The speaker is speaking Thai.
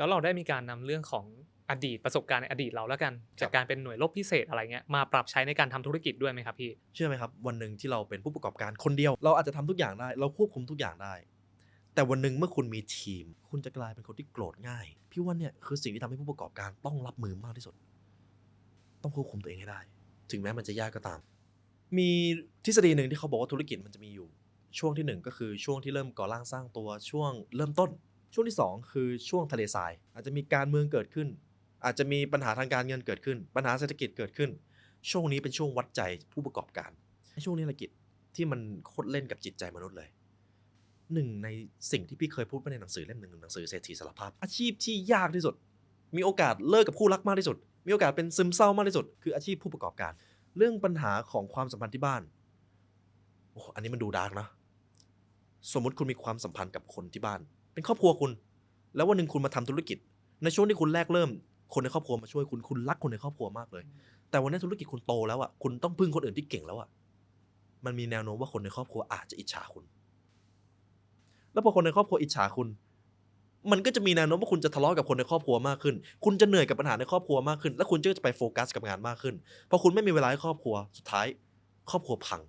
แล้วเราได้มีการนำเรื่องของอดีตประสบการณ์ในอดีตเราแล้วกัน จากการเป็นหน่วยรบพิเศษอะไรเงี้ยมาปรับใช้ในการทำธุรกิจด้วยไหมครับพี่เชื่อไหมครับ วันหนึ่งที่เราเป็นผู้ประกอบการคนเดียว เราอาจจะทำทุกอย่างได้ เราควบคุมทุกอย่างได้ แต่วันหนึ่งเมื่อคุณมีทีม คุณจะกลายเป็นคนที่โกรธง่าย พี่ว่าเนี่ยคือสิ่งที่ทำให้ผู้ประกอบการต้องรับมือมากที่สุด ต้องควบคุมตัวเองให้ได้ ถึงแม้มันจะยากก็ตาม มีทฤษฎีหนึ่งที่เขาบอกว่าธุรกิจมันจะมีอยู่ ช่วงที่หนึ่งก็คือช่วงที่เริ่มก่อร่างสร้างตัวช่วงเริ่มต้น ช่วงที่สองคือช่วงทะเลทราย อาจจะมีการเมืองเกิดขึ้น อาจจะมีปัญหาทางการเงินเกิดขึ้น ปัญหาเศรษฐกิจเกิดขึ้น ช่วงนี้เป็นช่วงวัดใจผู้ประกอบการช่วงนี้แหละกิจที่มันโคตรเล่นกับจิตใจมนุษย์เลยหนึ่งในสิ่งที่พี่เคยพูดไปในหนังสือเล่มหนึ่งหนังสือเศรษฐีสารภาพ อาชีพที่ยากที่สุด มีโอกาสเลิกกับคู่รักมากที่สุด มีโอกาสเป็นซึมเศร้ามากที่สุด คืออาชีพผู้ประกอบการ เรื่องปัญหาของความสัมพันธ์ที่บ้านโอ้โหอันนี้มันดูดาร์กนะ สมมติคุณมีความสัมพันธ์กับคนที่บ้าน เป็นครอบครัวคุณ แล้ววันหนึ่งคุณมาทำธุรกิจ ในช่วงที่คุณแรกเริ่ม คนในครอบครัวมาช่วยคุณคุณรักคนในครอบครัวมากเลย แต่วันนี้ธุรกิจคุณโตแล้วอะคุณต้องพึ่งคนอื่นที่เก่งแล้วอะมันมีแนวโน้มว่าคนในครอบครัวอาจจะอิจฉาคุณ แล้วพอคนในครอบครัวอิจฉาคุณ มันก็จะมีแนวโน้มว่าคุณจะทะเลาะกับคนในครอบครัวมากขึ้น คุณจะเหนื่อยกับปัญหาในครอบครัวมากขึ้น และคุณก็จะไปโฟกัสกับงานมากขึ้น พอคุณไม่มีเวลาให้ครอบครัว สุดท้าย ครอบครัวพัง